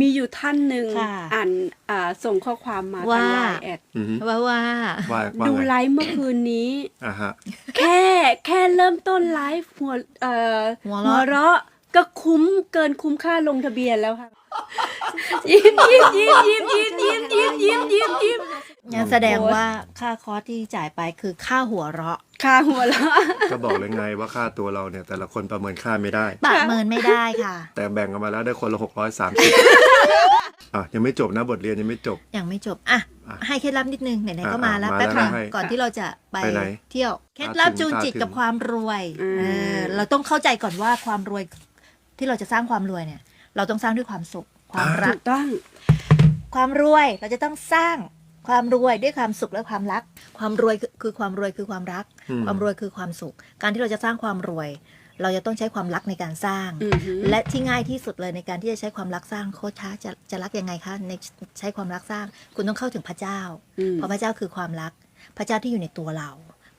มีอยู่ท่านหนึ่งค่ะ อ่านอ่าส่งข้อความมาว่าทางไลน์แอดอือฮึว่าว่า ว่าว่าดูไงไลฟ์เมื่อคืนนี้ อ่าฮะ แค่แค่เริ่มต้นไลฟ์หัวเอ่อหัวหัวเราะ เราะก็คุ้มเกินคุ้มค่าลงทะเบียนแล้วค่ะ ยิ้มยิ้มยิ้มยิ้มยิ้มยิ้มยิ้มยิ้มยิ้มยิ้ม งั้นแสดงว่าค่าคอร์สที่จ่ายไปคือค่าหัวเราะ ค่าหัวเราะก็บอกเลยไงว่าค่าตัวเราเนี่ย แต่ละคนประเมินค่าไม่ได้ ประเมินไม่ได้ค่ะ แต่แบ่งกันมาแล้วได้คนละหกร้อยสามสิบอะยังไม่จบนะบทเรียนยังไม่จบ ยังไม่จบอะอะให้เคล็ดลับนิดนึงไหนๆก็อะมาแล้วมาแป๊บแล้วนึงให้ก่อนที่เราจะไปไปไหนเที่ยวเคล็ดลับตาถึงจูนจิตตาถึงกับความรวยอืม เออเราต้องเข้าใจก่อนว่าความรวยที่เราจะสร้างความรวยเนี่ย เราต้องสร้างด้วยความสุขความรัถูก กต้อง ความรวยเราจะต้องสร้าง ความรวยด้วยความสุขและความรัก ความรวยคือคือความรวยคือความรักอืมความรวยคือความสุข การที่เราจะสร้างความรวย เราจะต้องใช้ความรักในการสร้างอือหือและที่ง่ายที่สุดเลยในการที่จะใช้ความรักสร้างโค้ชช้าจะจะรักยังไงคะในใช้ความรักสร้าง คุณต้องเข้าถึงพระเจ้าอืมเพราะพระเจ้าคือความรัก พระเจ้าที่อยู่ในตัวเรา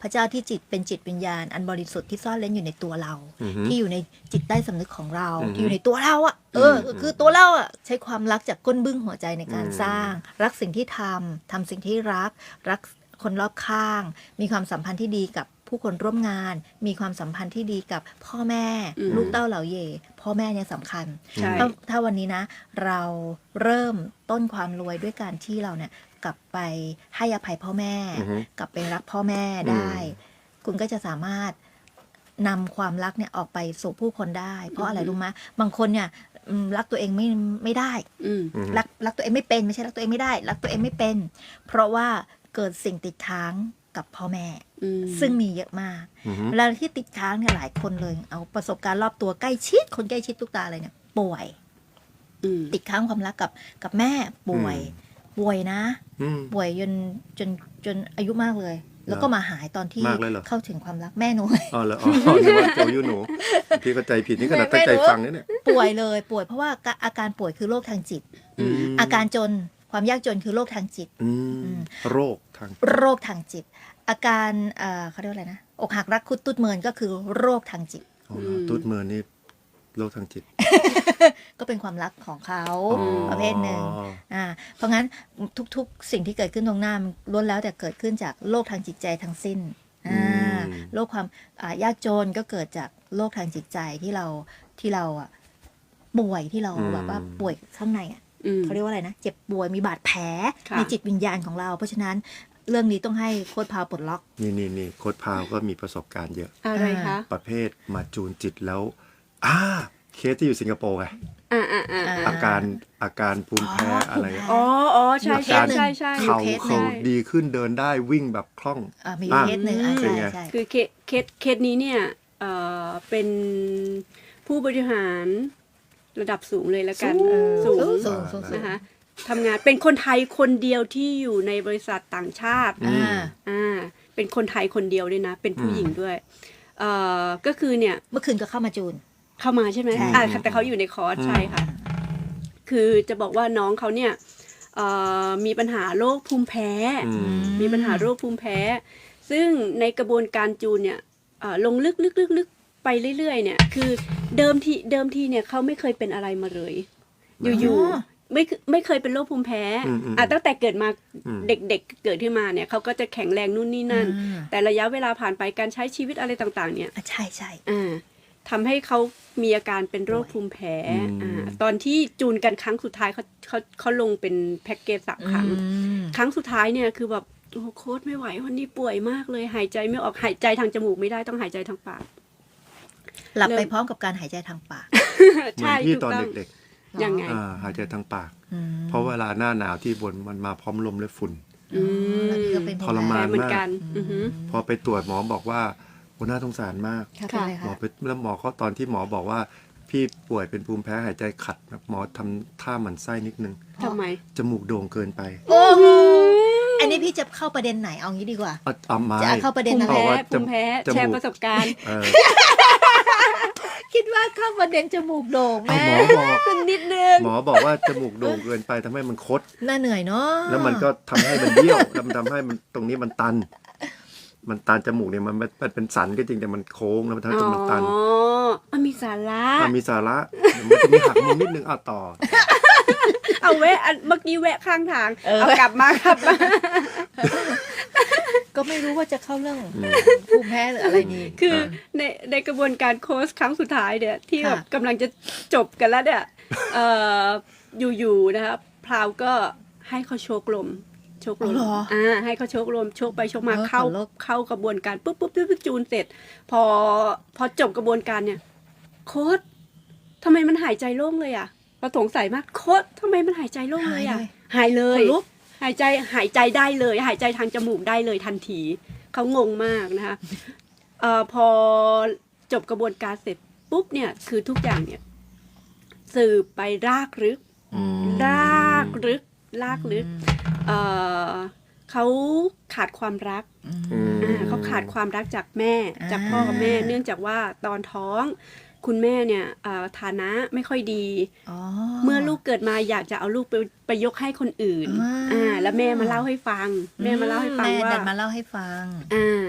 พระเจ้าที่จิตเป็นจิตวิญญาณ อันบริสุทธิ์ที่ซ่อนเร้นอยู่ในตัวเราอือฮึที่อยู่ในจิตใต้สำนึกของเราอือฮึที่อยู่ในตัวเราอะเอออมคือตัวเราอะใช้ความรักจากก้นบึ้งหัวใจในการอืมสร้าง รักสิ่งที่ทำทำสิ่งที่รัก รักคนรอบข้าง มีความสัมพันธ์ที่ดีกับผู้คนร่วมงานมีความสัมพันธ์ที่ดีกับพ่อแม่อืมลูกเต้าเหล่าเย่พ่อแม่เนี่ยสำคัญใช่ถ้าถ้าวันนี้นะ เราเริ่มต้นความรวยด้วยการที่เราเนี่ย กลับไปให้อภัยพ่อแม่ อือฮึ กลับไปรักพ่อแม่ได้อืมคุณก็จะสามารถนำความรักเนี่ยออกไปสู่ผู้คนได้ เพราะอะไรรู้ไหมบางคนเนี่ยอืมรักตัวเองไม่ไม่ได้ อืม อือฮึรักรักตัวเองไม่เป็นไม่ใช่รักตัวเองไม่ได้ รักตัวเองไม่เป็น เพราะว่าเกิดสิ่งติดค้างกับพ่อแม่ อืมซึ่งมีเยอะมากอือฮึ เวลาที่ติดค้างเนี่ยหลายคนเลย เอาประสบการณ์รอบตัวใกล้ชิดคนใกล้ชิดทุกตาเลยเนี่ยป่วย อืม ติดค้างความรักกับกับแม่ป่วย ป่วยนะ อืม ป่วยจนจนจนอายุมากเลย แล้วก็มาหายตอนที่มากเลยเหรอ เข้าถึงความรักแม่หนู อ๋อเหรออ๋อนึกว่าโจยุหนูพี่เข้าใจผิดนี่ขนาดตั้งใจฟังนะเนี่ยป่วยเลยป่วยเพราะว่าอาการป่วยคือโรคทางจิต มอาการจนความยากจนคือโรคทางจิต อืมอืมโรคทาง โรคทางจิต อาการเอ่อเขาเรียกว่าอะไรนะอกหักรักคุดตุดเมินก็คือโรคทางจิต อ๋อเหรอตุ๊ดเมินนี่ โรคทางจิต ก็เป็นความรักของเขาอ๋อประเภทหนึ่งอ่าเพราะงั้นทุกๆ สิ่งที่เกิดขึ้นตรงหน้ามันล้วนแล้วแต่เกิดขึ้นจากโรคทางจิตใจทั้งสิ้นอ่าโรคความอ่ายากจนก็เกิดจากโรคทางจิตใจที่เราที่เราอะป่วยที่เราอืมแบบว่าป่วยข้างในอะอืมเขาเรียกว่าอะไรนะเจ็บป่วยมีบาดแผลค่ะในจิตวิญญาณของเรา เพราะฉะนั้นเรื่องนี้ต้องให้โค้ดพาวปลดล็อก นี่นี่นี่โค้ดพาวก็มีประสบการณ์เยอะ อะไรคะ ประเภทมาจูนจิตแล้ว อ่าเคสที่อยู่สิงคโปร์ไงอ่าอ่าอ่าอ่าอาการอาการภูมิแพ้อ๋อออะไรภูมิแพ้อ๋ออ๋อใช่อาใช่การใช่ใช่ เขาเคสหนึ่เขาง ดีขึ้นเดินได้วิ่งแบบคล่อง อ่ามีอยู่อะเคสหนึ่งอะเป็ใช่นไง ใช่ คือเคสเคสเคสนี้เนี่ยเอ่อเป็นผู้บริหารระดับสูงเลยแล้วกันสูงสูงสูงสูงสูงนะคะทำงานเป็นคนไทยคนเดียวที่อยู่ในบริษัทต่างชาติอืมอ่าอ่าเป็นคนไทยคนเดียวด้วยนะ เป็นผู้หญิงด้วยเอ่อก็คือเนี่ย เมื่อคืนก็เข้ามาจูน เข้ามาใช่ไหมใช่อ่าแต่เขาอยู่ในคอร์สใช่ค่ะ คือจะบอกว่าน้องเขาเนี่ยเอ่อมีปัญหาโรคภูมิแพ้ อืม มีปัญหาโรคภูมิแพ้ ซึ่งในกระบวนการจูนเนี่ยเอ่อลงลึกลึกลึกลึกไปเรื่อย ๆ เนี่ย คือเดิมทีเดิมทีเนี่ยเขาไม่เคยเป็นอะไรมาเลย อยู่อ๋อ ๆไม่เคไม่เคยเป็นโรคภูมิแพ้อืมอืม อะตั้งแต่เกิดมาอืม เด็กๆเกิดขึ้นมาเนี่ยเขาก็จะแข็งแรงนู่นนี่นั่นอ่าแต่ระยะเวลาผ่านไปการใช้ชีวิตอะไรต่างๆ เนี่ย อะใช่ใช่ อ่า ทำให้เขามีอาการเป็นโรคภูมิแพ้อืมอ่าตอนที่จูนกันครั้งสุดท้ายเขาเขาเขาลงเป็นแพ็กเกจสามครั้งอืมครั้งสุดท้ายเนี่ยคือแบบโอ้โหโค้ดไม่ไหววันนี้ป่วยมากเลย หายใจไม่ออกหายใจทางจมูกไม่ได้ต้องหายใจทางปาก หลับเริ่มไปพร้อมกับการหายใจทางปากเหมือนใช่พี่ถูกตอนต้องเด็กยังไงๆอ่าหายใจทางปากอืมเพราะเวลาหน้าหนาวที่บนมันมาพร้อมลมและฝุ่นอืมแล้วพี่ก็เป็นทรมาแพ้นเหมือนกันอือหือพอไปตรวจหมอบอกว่า โอ้น่าสงสารมาก ค่ะเป็นไรหมอคะไปแล้วหมอเขาตอนที่หมอบอกว่า พี่ป่วยเป็นภูมิแพ้หายใจขัดหมอทำท่าหมันไส้นิดนึง ทำไม จมูกโด่งเกินไปโอ้โหอันนี้พี่จะเข้าประเด็นไหนเอางี้ดีกว่าอะอะไม่จะเข้าประเด็นภูมิอะไร แพ้ว่าจภูมูกมิแพ้ จมูก แชร์ประสบการณ์ เออคิดว่าเข้าประเด็นจมูกโด่งเอาแม่หมอบอกนิดนึง หมอบอกว่าจมูกโด่งเกินไปทำให้มันคด น่าเหนื่อยเนาะ แล้วมันก็ทำให้มันเบี้ยวแล้วมันทำให้มันตรงนี้มันตัน มันตันจมูกเนี่ยมันมันมันเป็นสันก็จริงแต่มันโค้งแล้วมันทำให้จมูกตันอ๋อมันมีสาระอะมีสาระเดี๋ยวมันจะมีหักมุมนิดนึงอะต่อ เอาแวะอันเมื่อกี้แวะข้างทางเออ เอากลับมากลับมาก็ไม่รู้ว่าจะเข้าเรื่องอืม ภูมิแพ้หรืออะไรดี คือในในกระบวนการโค้ชครั้งสุดท้ายเนี่ยที่ค่ะ แบบกำลังจะจบกันแล้วเนี่ยเอ่ออยู่ๆนะครับพราวก็ให้เขาโชกลมโชกลอ๋อมเหรออ่าให้เขาโชกลมโชกไปโชกมาเออเข้าขนลุกเข้ากระบวนการปุ๊บปุ๊บปุ๊บปุ๊บจูนเสร็จ พอพอจบกระบวนการเนี่ย โค้ชทำไมมันหายใจโล่งเลยอะเราสงสัยมากโค้ชทำไมมันหายใจโล่งเลยอะหายเลยขนลุกหายใจหายใจได้เลย หายใจทางจมูกได้เลยทันทีเขางงมากนะคะเอ่อพอจบกระบวนการเสร็จปุ๊บเนี่ยคือทุกอย่างเนี่ย สืบไปรากลึกอืมรากลึก รากลึกเอ่อเขาขาดความรักอืมอ่าเขาขาดความรักจากแม่อ่าจากพ่อกับแม่ เนื่องจากว่าตอนท้อง คุณแม่เนี่ยเอ่อฐานะไม่ค่อยดีอ๋อเมื่อลูกเกิดมาอยากจะเอาลูกไปไปยกให้คนอื่นอ่าอ่าแล้วแม่มาเล่าให้ฟัง แม่มาเล่าให้ฟังแม่ว่าดันมาเล่าให้ฟังอ่า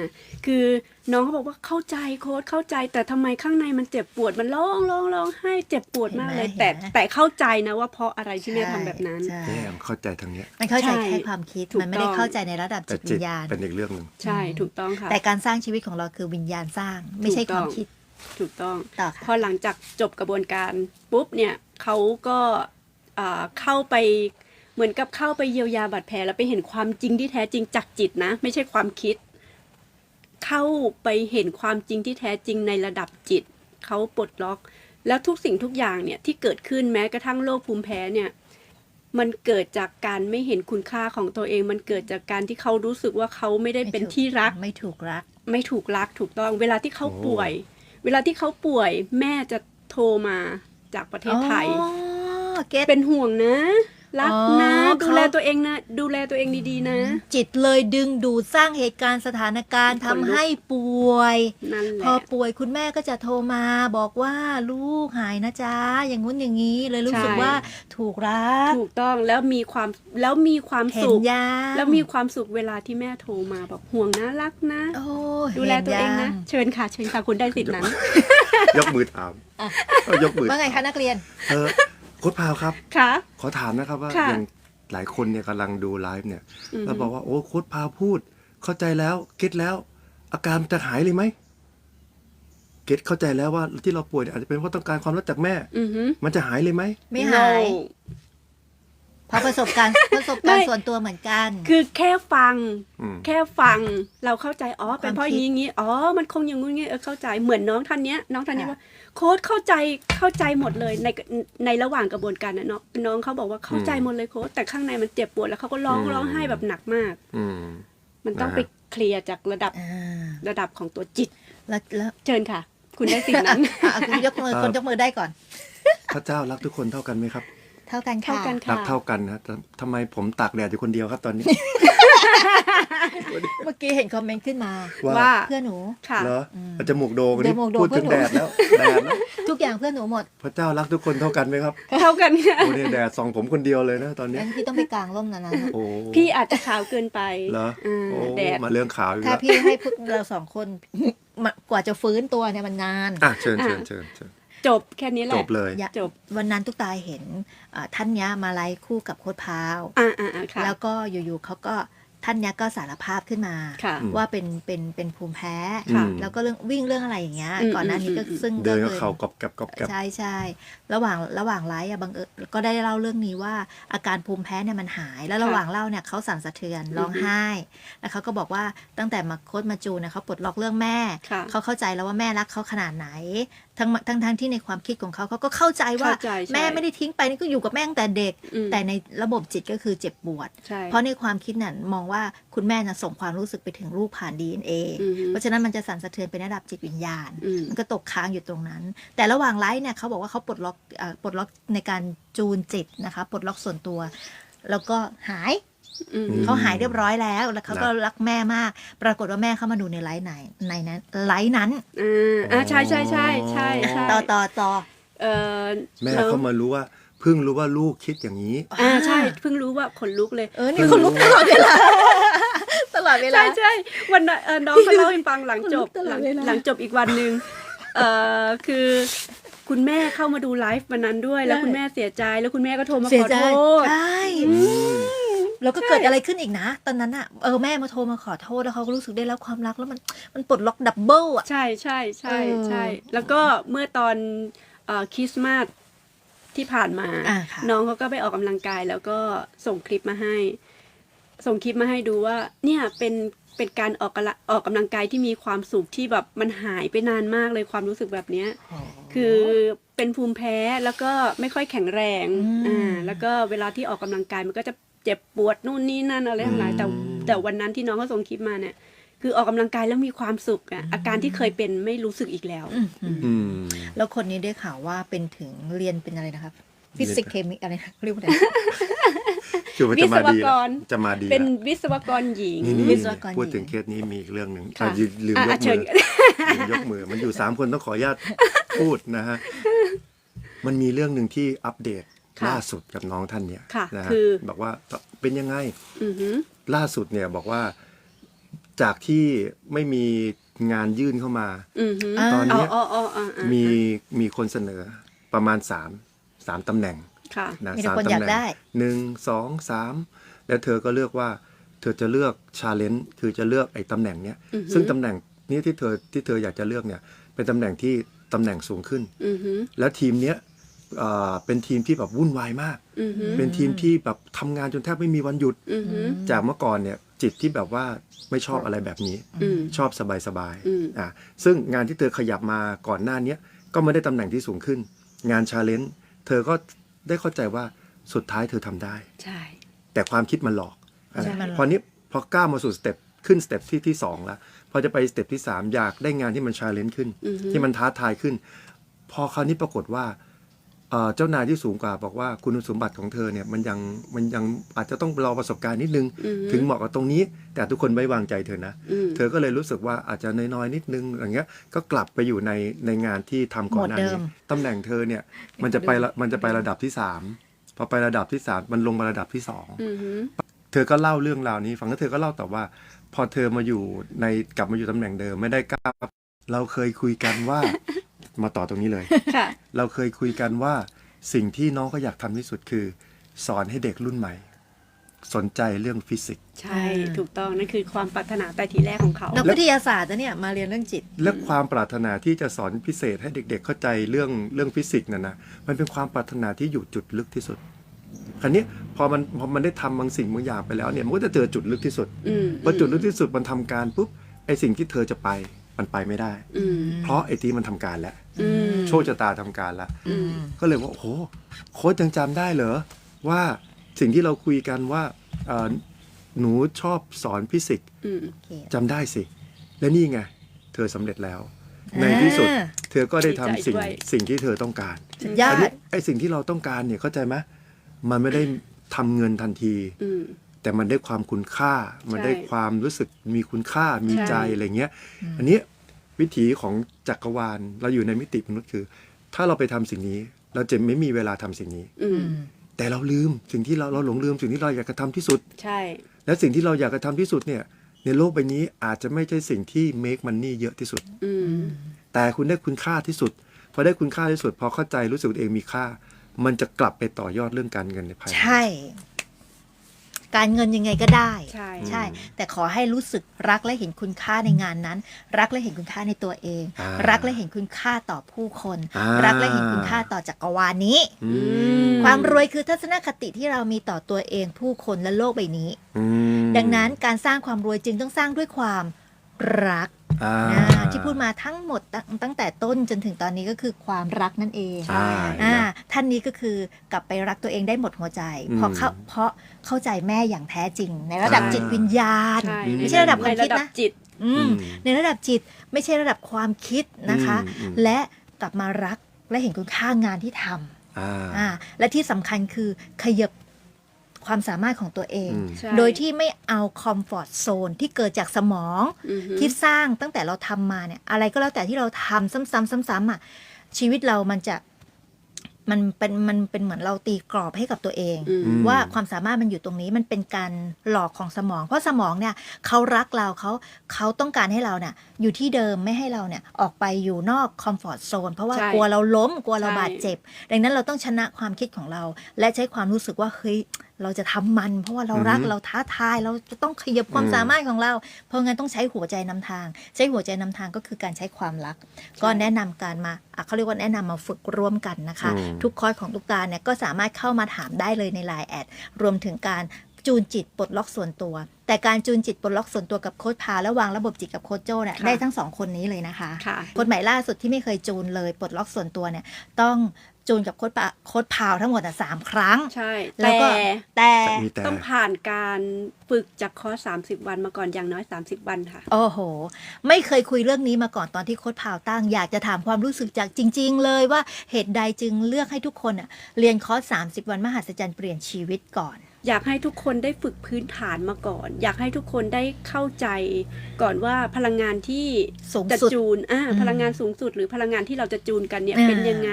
คือน้องเขาบอกว่าเข้าใจโค้ดเข้าใจแต่ทำไมข้างในมันเจ็บปวดมันร้องร้องร้องให้เจ็บปวดมากเลยเห็นไหมแต่เห็นไหมแต่เข้าใจนะว่าเพราะอะไรที่แม่ทำแบบนั้นใช่แม่เข้าใจทางเนี้ยมันเข้าใจใช่แค่ความคิดถูกมันไม่ได้ต้องเข้าใจในระดับแต่จิตจิวิตญญาณเป็นอีกเรื่องหนึ่งใช่ถูกต้องค่ะแต่การสร้างชีวิตของเราคือวิญญาณสร้างไม่ใช่ถูกคต้องวามคิด ถูกต้องต่อพอค่ะหลังจากจบกระบวนการปุ๊บเนี่ยเขาก็อ่าเข้าไปเหมือนกับเข้าไปเยียวยาบาดแผลแล้วไปเห็นความจริงที่แท้จริงจากจิตนะ ไม่ใช่ความคิด เข้าไปเห็นความจริงที่แท้จริงในระดับจิตเขาปลดล็อก แล้วทุกสิ่งทุกอย่างเนี่ยที่เกิดขึ้นแม้กระทั่งโรคภูมิแพ้เนี่ยมันเกิดจากการไม่เห็นคุณค่าของตัวเอง มันเกิดจากการที่เขารู้สึกว่าเขาไม่ได้เป็นที่รัก ไม่ถูกรัก ไม่ถูกรักถูกต้อง เวลาที่เขาโอ้ป่วย เวลาที่เขาป่วยแม่จะโทรมาจากประเทศไทยอ๋อเก็ตเป็นห่วงนะ รักนะอ๋อดูแลตัวเองนะ ดูแลตัวเองดีๆนะ จิตเลยดึงดูดสร้างเหตุการณ์สถานการณ์ขทำนลุกให้ป่วย นั่นแหพอละ ป่วยคุณแม่ก็จะโทรมาบอกว่าลูกหายนะจ๊ะ อย่างงู้นอย่างนี้เลยรู้สึกใช่ ว่าถูกรักถูกต้องแล้วมีความแล้วมีความเห็นสุขยังแล้วมีความสุขเวลาที่แม่โทรมาบอกห่วงนะรักนะ โอ้ดูแลตัวเองนะห็เชิญค่ะ เชิญค่ะคุณได้สิทธินั้น ยกมือถามเอายกมือยังว่าไงคะนักเรียน เออ โค้ดพาวครับ ค่ะ ขอถามนะครับว่าค่ะอย่างหลายคนเนี่ยกำลังดูไลฟ์เนี่ย อือฮึ แล้วบอกว่าโอ้โค้ดพาวพูด เข้าใจแล้วเก็ตแล้ว อาการมันจะหายเลยไหมเก็ตเข้าใจแล้วว่าที่เราป่วยเนี่ยอาจจะเป็นเพราะต้องการความรักจากแม่ อือฮึ มันจะหายเลยไหม ไม่หาย No เพราะประสบการณ์ ประสบการณ์ไม่ส่วนตัวเหมือนกัน คือแค่ฟัง อืม แค่ฟังเราเข้าใจอ๋อเป็นเพราะความอคิดย่างนี้อย่างนี้อ๋อมันคงอย่างงู้นอย่างงี้เออเข้าใจเหมือนน้องท่านเนี้ยน้องท่านเนี้ยค่ะ ว่า โค้ดเข้าใจเข้าใจหมดเลยในในระหว่างกระบวนการนะน้องน้องเขาบอกว่าเข้าใจหมดเลยโค้ดแต่ข้างในมันเจ็บปวดแล้วเขาก็ร้องร้องไห้แบบหนักมากอืมมันต้องนะฮะไปเคลียร์จากระดับอ่าระดับของตัวจิตแล้วแล้วเชิญค่ะ คุณได้สิ่งนั้นอะคุณยกมือคนยกมือได้ก่อน พระเจ้ารักทุกคนเท่ากันไหมครับ เท่ากันค่ะเท่ากันรัค่ะเท่ากันนะแต่ทำไมผมตากแดดอยู่คนเดียวครับตอนนี้ เมื่อกี้เห็นคอมเมนต์ขึ้นมาว่า ว่าเพื่อนหนูค่ะ เหรออาจจะหมูกโดงอันนี้จมูกโด่งพูดถึงเพื่แดอนดหนูแล้วแดดแล้วทุกอย่างเพื่อนหนูหมดพระเจ้ารักทุกคนเท่ากันไหมครับเท่ากันค่ะโอ้เนี่ยแดดส่องผมคนเดียวเลยนะตอนนี้งั้นพี่ต้องไปกลางร่มนานๆนะโอ้พี่อาจจะขาวเกินไปเหรออ่าโอ้แดด มาเรื่องขาวอยู่ถ้าแล้วพี่ให้พวกเราสองคนมากว่าจะฟื้นตัวเนี่ยมันนาน อะเชิญอะเชิญเชิญเชิญจบแค่นี้แหจละ บเลย อย่า จบ วันนั้นทุกตาเห็นอ่าท่านเนี้ยมาไลฟ์คู่กับโค้ดพาว อ่าอ่าอ่าค่ะ แล้วก็อยู่ๆเขาก็ ท่านเนี้ยก็สารภาพขึ้นมาค่ะว่าเป็นเป็นเป็นภูมิแพ้ค่ะแล้วก็เรื่องวิ่งเรื่องอะไรอย่างเงี้ยอืมก่อนหน้านี้ก็อืมอืมซึ่งเดินก็กับคยเขากอบแกับกอบแกับใช่ใช่ระหว่างระหว่างไลฟ์อะบังเอิญก็ได้เล่าเรื่องนี้ว่าอาการภูมิแพ้เนี่ยมันหาย แล้วระหว่างเล่าเนี่ยเขาสั่นสะเทือนร้องไห้ แล้วเขาก็บอกว่าตั้งแต่มาโค้ดมาจูนเนี่ยเขาปลดล็อกเรื่องแม่ค่ะเขาเข้าใจแล้วว่าแม่รักเขาขนาดไหน ทั้งทั้งทั้งที่ในความคิดของเขาเขาก็เข้าใจว่าเข้าใจใช่แม่ไม่ได้ทิ้งไปนี่ก็อยู่กับแม่ตั้งแต่เด็กอืมแต่ในระบบจิตก็คือเจ็บปวดใช่เพราะในความคิดน่ะมองว่าคุณแม่น่ะส่งความรู้สึกไปถึงลูกผ่าน DNA อือฮึเพราะฉะนั้นมันจะสั่นสะเทือนไประดับจิตวิญญาณอืมมันก็ตกค้างอยู่ตรงนั้น แต่ระหว่างไลฟ์เนี่ยเขาบอกว่าเขาปลดล็อกเอ่อปลดล็อกในการจูนจิตนะคะปลดล็อกส่วนตัว แล้วก็หายอืม เขาหายเรียบร้อยแล้ว แล้วเขาก็รักแม่มาก ปรากฏว่าแม่เข้ามาดูในไลฟ์ไหนในนั้นไลฟ์นั้นอ่าอ่าใช่ใช่ใช่ใช่ใช่ต่อต่อต่อเออแม่ล้วเขามารู้ว่าเพิ่งรู้ว่าลูกคิดอย่างนี้ อ่าใช่เพิ่งรู้ว่าขนลุกเลย เออนี่คนลุกตลอดเวลาตลอดเวลา ใช่ใช่วันนั้นเอ่อน้องเขาเล่าให้ฟังหลังจบตลหอลัดงเวลาหลังจบอีกวันหนึ่งเอ่อคือคุณแม่เข้ามาดูไลฟ์วันนั้นด้วย แล้วใช่คุณแม่เสียใจแล้วคุณแม่ก็โทรมาเสีขยอใจโทษใช่ แล้วก็เกิดอะไรขึ้นอีกนะ ตอนนั้นอะเออแม่มาโทรมาขอโทษแล้วเขาก็รู้สึกได้รับความรักแล้วมันมันปลดล็อกดับเบิลอะใช่ใช่ใช่เออใช่แล้วก็เมื่อตอนเอ่อคริสต์มาสที่ผ่านมาอ่าค่ะน้องเขาก็ไปออกกำลังกาย แล้วก็ส่งคลิปมาให้ ส่งคลิปมาให้ดูว่าเนี่ยเป็นเป็นการออกกำลังออกกำลังกายที่มีความสุขที่แบบมันหายไปนานมากเลยความรู้สึกแบบเนี้ยคือเป็นภูมิแพ้แล้วก็ไม่ค่อยแข็งแรงอืมอ่าแล้วก็เวลาที่ออกกำลังกายมันก็จะ เจ็บปวดนู่นนี่นั่นอะไรทั้งหลายแต่แต่วันนั้นที่น้องเขาส่งคลิปมาเนี่ย คือออกกำลังกายแล้วมีความสุขอะอาการที่เคยเป็นไม่รู้สึกอีกแล้วอืมอืมอืม แล้วคนนี้ได้ข่าวว่าเป็นถึงเรียนเป็นอะไรนะครับ ฟิสิกส์เคมีอะไรนะเรียกว่าอะไร คือมันจะมาดีวิศวกร จะมาดีเป็นละวิศวกรหญิง นี่นี่วิศวกรหญิง พูดถึงเคสนี้มีอีกเรื่องหนึ่งค่ะอะลืมลืมอะยอะกเชิมืญ อลืมยกมือ มันอยู่สามคนต้องขออนุญาตพูดนะฮะ มันมีเรื่องหนึ่งที่อัปเดตค่ะ ล่าสุดกับน้องท่านเนี่ยค่ะนะฮะคือบอกว่าเป็นยังไงอือหือล่าสุดเนี่ยบอกว่าจากที่ไม่มีงานยื่นเข้ามาอือหืออ่าตอนอ๋เนี้อยอ๋ออ๋ออ่าอ่ามีมีคนเสนอประมาณสามสามตำแหน่งค่ะนะมีแต่สามคนตำอยากแหน่งได้หนึ่งสองสามแล้วเธอก็เลือกว่า เธอจะเลือกชาเลนจ์คือจะเลือกไอ้ตำแหน่งเนี้ยอือหือซึ่งตำแหน่งนี้ที่เธอที่เธออยากจะเลือกเนี่ย เป็นตำแหน่งที่ตำแหน่งสูงขึ้นอือหือแล้วทีมเนี้ย เอ่อเป็นทีมที่แบบวุ่นวายมากอือหือเป็นทีมที่แบบทำงานจนแทบไม่มีวันหยุดอือหือจากเมื่อก่อนเนี่ยจิตที่แบบว่าไม่ชอบอะไรแบบนี้อืมชอบสบายอืมๆอะซึ่งงานที่เธอขยับมาก่อนหน้าเนี้ยก็ไม่ได้ตำแหน่งที่สูงขึ้น งานชาเลนจ์เธอก็ได้เข้าใจว่าสุดท้ายเธอทำได้ ใช่ แต่ความคิดมันหลอกอะใช่มันหลอก พอนี้พอก้าวมาสู่สเต็ปขึ้นสเต็ปที่ที่สองแล้วพอจะไปสเต็ปที่สามอยากได้งานที่มันชาเลนจ์ขึ้นอือฮึที่มันท้าทายขึ้น พอคราวนี้ปรากฏว่า เอ่อเจ้านายที่สูงกว่าบอกว่าคุณสมบัติของเธอเนี่ยมันยังมันยังอาจจะต้องรอประสบการณ์นิดนึงอือฮึถึงเหมาะกับตรงนี้ แต่ทุกคนไว้วางใจเธอนะอืมเธอก็เลยรู้สึกว่าอาจจะน้อยๆนิดนึงอย่างเงี้ยก็กลับไปอยู่ในในงานที่ทำก่อนหน้าโหมดเดินี้มตำแหน่งเธอเนี่ยมันจะไประมันจะไประดับที่สามพอไประดับที่สามมันลงมาระดับที่สองอือหือเธอก็เล่าเรื่องราวนี้ฟังแล้วเธอก็เล่าต่อว่า พอเธอมาอยู่ในกลับมาอยู่ตำแหน่งเดิมไม่ได้ก้าวเราเคยคุยกันว่า มาต่อตรงนี้เลย ค่ะเราเคยคุยกันว่าสิ่งที่น้องเขาอยากทำที่สุดคือ สอนให้เด็กรุ่นใหม่ สนใจเรื่องฟิสิกส์ ใช่ถูกต้องนั่นคือความปรารถนาแต่ทีแรกของเขา นักวิทยาศาสตร์นะเนี่ยมาเรียนเรื่องจิต และความปรารถนาที่จะสอนพิเศษให้เด็ก ๆ เข้าใจเรื่องเรื่องฟิสิกส์น่ะนะมันเป็นความปรารถนาที่อยู่จุดลึกที่สุดคราวนี้พอมันพอมันได้ทำบางสิ่งบางอย่างไปแล้วเนี่ยมันก็จะเจอจุดลึกที่สุดอืมพอจุดลึกที่สุดมันทำการปุ๊บไอสิ่งที่เธอจะไปมันไปไม่ได้ อืมเพราะไอที่มันทำการแล้วอืม โชคชะตาทำการแล้วอืมก็เลยว่าโอ้โหโค้ชยังจำได้เหรอว่าสิ่งที่เราคุยกันว่าเอ่อหนูชอบสอนฟิสิกส์อืมจำได้สิ และนี่ไง เธอสำเร็จแล้ว ในที่สุดอ่าเธอก็ได้ทำดีใจสิ่งด้วยสิ่งที่เธอต้องการสุดยออันดนี้ไอสิ่งที่เราต้องการเนี่ยเข้าใจไหมมันไม่ได้ทำเงินทันทีอืมแต่มันได้ความคุณค่า มันได้ความรู้สึกมีคุณค่ามีใช่ใจอะไรเงี้ย อันนี้ วิถีของจักรวาล เราอยู่ในมิติมนุษย์คือ ถ้าเราไปทำสิ่งนี้ เราจะไม่มีเวลาทำสิ่งนี้ อืมแต่เราลืมสิ่งที่เราเราหลงลืมสิ่งที่เราอยากจะทำที่สุด ใช่ และสิ่งที่เราอยากจะทำที่สุดเนี่ย ในโลกใบนี้อาจจะไม่ใช่สิ่งที่ make money เยอะที่สุดอืมแต่คุณได้คุณค่าที่สุดพอได้คุณค่าที่สุดพอเข้าใจรู้สึกตัวเองมีค่า มันจะกลับไปต่อยอดเรื่องการเงินในภายหลังใช่ การเงินยังไงก็ได้ ใช่ ใช่ แต่ขอให้รู้สึกรักและเห็นคุณค่าในงานนั้น รักและเห็นคุณค่าในตัวเอง อ่ารักและเห็นคุณค่าต่อผู้คน อ่ารักและเห็นคุณค่าต่อจักรวาลนี้ อืมความรวยคือทัศนคติที่เรามีต่อตัวเองผู้คนและโลกใบนี้ อืมดังนั้นการสร้างความรวยจึงต้องสร้างด้วยความรักอ่าอ่า ที่พูดมาทั้งหมดตั้งตั้งแต่ต้นจนถึงตอนนี้ก็คือความรักนั่นเองใช่อ่านะท่านนี้ก็คือกลับไปรักตัวเองได้หมดหัวใจอืมเพราะเข้าเพราะเข้าใจแม่อย่างแท้จริง ในระดับอ่าจิตวิญญาณใช่ไม่ใช่ระดับความคิดในระดันะบจิตอืมอืมในระดับจิตไม่ใช่ระดับความคิดนะคะอืมอืมและกลับมารักและเห็นคุณค่างานที่ทำอ่าอ่าและที่สำคัญคือขยับ ความสามารถของตัวเองอืมใช่โดยที่ไม่เอาคอมฟอร์ทโซนที่เกิดจากสมอง อือหือที่สร้างตั้งแต่เราทำมาเนี่ย อะไรก็แล้วแต่ที่เราทำซ้ำๆซ้ำๆอะชีวิตเรามันจะมันเป็นมันเป็นเหมือนเราตีกรอบให้กับตัวเองอืมอืม ว่าความสามารถมันอยู่ตรงนี้มันเป็นการหลอกของสมอง เพราะสมองเนี่ยเขารักเราเขาเขาต้องการให้เราเนี่ยอยู่ที่เดิมไม่ให้เราเนี่ยออกไปอยู่นอกคอมฟอร์ z โซนเพราะว่าใช่กลัวเราล้มกลัวเราใช่ บาดเจ็บ ดังนั้นเราต้องชนะความคิดของเรา และใช้ความรู้สึกว่าเฮ้ยเราจะทำมัน เพราะว่าเรารักอือฮึเราท้าทายเราจะต้องขยับความอืมสามารถของเรา เพราะงั้นต้องใช้หัวใจนำทาง ใช้หัวใจนำทางก็คือการใช้ความรัก ก็แนะนำการมาอะเขาเรียกว่าแนะนำมาฝึกร่วมกันนะคะอืมทุกคอร์สของทุกตาเนี่ยก็สามารถเข้ามาถามได้เลยใน Line แอดรวมถึงการจูนจิตปลดล็อกส่วนตัว แต่การจูนจิตปลดล็อกส่วนตัวกับโค้ชพาและวางระบบจิตกับโค้ชโจเนี่ยค่ะได้ทั้งสองคนนี้เลยนะคะค่ะคนใหม่ล่าสุดที่ไม่เคยจูนเลยปลดล็อกส่วนตัวเนี่ยต้อง จูนกับโค้ชปาโค้ชพาวทั้งหมดอะสามครั้ง ใช่ แล้วแต่ก็แต่แต่มีแต่ต้องผ่านการฝึกจากคอร์ส30วันมาก่อนอย่างน้อย30วันค่ะ โอ้โห ไม่เคยคุยเรื่องนี้มาก่อนตอนที่โค้ชพาวตั้ง อยากจะถามความรู้สึกจากจริง ๆ เลยว่าเหตุใดจึงเลือกให้ทุกคนอะเรียนคอร์ส30วันมหัศจรรย์เปลี่ยนชีวิตก่อน อยากให้ทุกคนได้ฝึกพื้นฐานมาก่อน อยากให้ทุกคนได้เข้าใจก่อนว่าพลังงานที่สูงจะสุดจูนอ่าอืมพลังงานสูงสุด หรือพลังงานที่เราจะจูนกันเนี่ยอ่าเป็นยังไง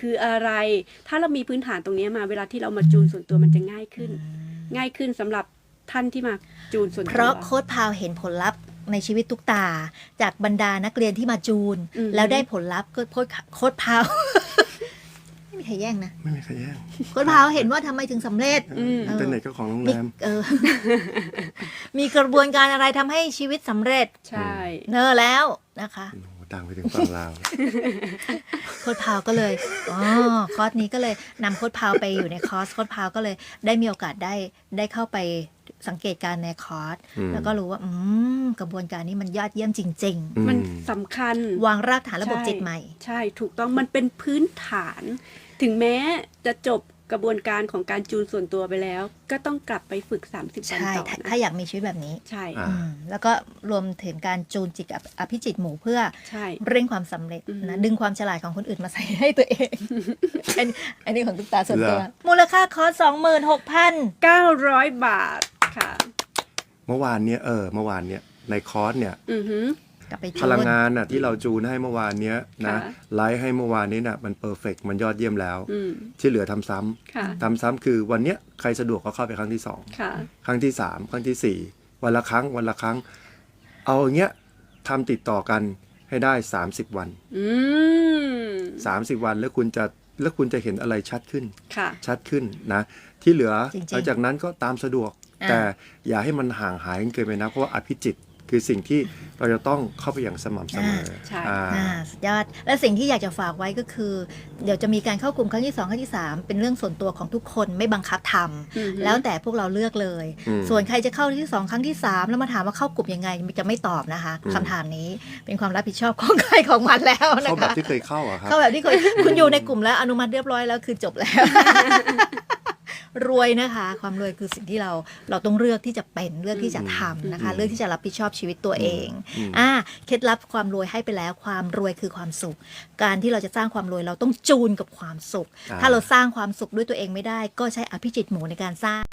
คืออะไร ถ้าเรามีพื้นฐานตรงนี้มาเวลาที่เรามาจูนส่วนตัวมันจะง่ายขึ้น ง่ายขึ้นสำหรับท่านที่มาจูนส่วนตัวเพราะโค้ชพาวเห็นผลลัพธ์ในชีวิตทุกตา จากบรรดานักเรียนที่มาจูนอือฮึแล้วได้ผลลัพธ์ก็โค้ชโค้ชพาวไม่มีใครแย่งนะไม่มีใครแย่งโค้ชพาวเห็นว่าทำไมถึงสำเร็จอืมอินเทอร์เน็ตก็ของโรงมีแรม เออ มีกระบวนการอะไรทำให้ชีวิตสำเร็จ ใช่ เนอแล้วนะคะโอ้โห ดังไปถึงฝั่งลาว โค้ดพาวก็เลยอ๋อคอร์สนี้ก็เลยนำโค้ดพาวไปอยู่ในคอร์สโค้ดพาวก็เลยได้มีโอกาสได้ได้เข้าไปสังเกตการณ์ในคอร์สอืม แล้วก็รู้ว่าอืมกระบวนการนี้มันยอดเยี่ยมจริง อืมันสำคัญ ๆ วางรากฐานระบบใช่ จิตใหม่ ใช่ถูกต้องมันเป็นพื้นฐาน ถึงแม้จะจบ กระบวนการของการจูนส่วนตัวไปแล้ว ก็ต้องกลับไปฝึก 30วันใช่ต่อถ้านะถ้าอยากมีชีวิตแบบนี้ใช่อ่าอืมแล้วก็รวมถึงการจูนจิตกับอภิจิตหมู่เพื่อใช่ เร่งความสำเร็จอือฮึนะดึงความฉลาดของคนอื่นมาใส่ให้ตัวเอง อันอันนี้ของตุ๊กตาส่วนตัว เหรอ มูลค่าคอร์สสองหมื่นหกพัน 900 บาทค่ะ เมื่อวานเนี้ยเออเมื่อวานเนี้ยในคอร์สเนี่ย อือหือ กลับไปพจูนลังงานน่ะที่เราจูนให้เมื่อวานเนี้ยนะค่ะไลฟ์ให้เมื่อวานนี้น่ะมันเพอร์เฟกมันยอดเยี่ยมแล้วอืมที่เหลือทำซ้ำค่ะทำซ้ำคือวันเนี้ยใครสะดวกก็เข้าไปครั้งที่สองค่ะครั้งที่สามครั้งที่สี่วันละครั้งวันละครั้ง เอาอย่างเงี้ยทำติดต่อกันให้ได้30วันอืม30วันแล้วคุณจะแล้วคุณจะเห็นอะไรชัดขึ้นค่ะชัดขึ้นนะ ที่เหลือจริงๆหลังจากนั้นก็ตามสะดวกอ่าแต่อย่าให้มันห่างหายกันเกินไปนะ เพราะว่าอภิจิต คือสิ่งที่เราจะต้องเข้าไปอย่างสม่ำเสมอใช่ อ่า อ่าสุดยอด และสิ่งที่อยากจะฝากไว้ก็คือ เดี๋ยวจะมีการเข้ากลุ่มครั้งที่2ครั้งที่3เป็นเรื่องส่วนตัวของทุกคนไม่บังคับทำอือหือแล้วแต่พวกเราเลือกเลย อืมส่วนใครจะเข้าที่2ครั้งที่3แล้วมาถามว่าเข้ากลุ่มยังไงจะไม่ตอบนะคะอืม คำถามนี้เป็นความรับผิดชอบของใครของมันแล้วนะเข้าแบบคะที่เคยเข้าอะครับ เข้าแบบที่เคยคุณอยู่ในกลุ่มแล้วอนุมัติเรียบร้อยแล้วคือจบแล้ว รวยนะคะ ความรวยคือสิ่งที่เราเราต้องเลือกที่จะเป็นเลือกที่จะทำนะคะอืมเลือกที่จะรับผิดชอบชีวิตตัวเองอืมอ่าเคล็ดลับความรวยให้ไปแล้วความรวยคือความสุข การที่เราจะสร้างความรวยเราต้องจูนกับความสุขอ่าถ้าเราสร้างความสุขด้วยตัวเองไม่ได้ ก็ใช้อภิจิตหมูในการสร้าง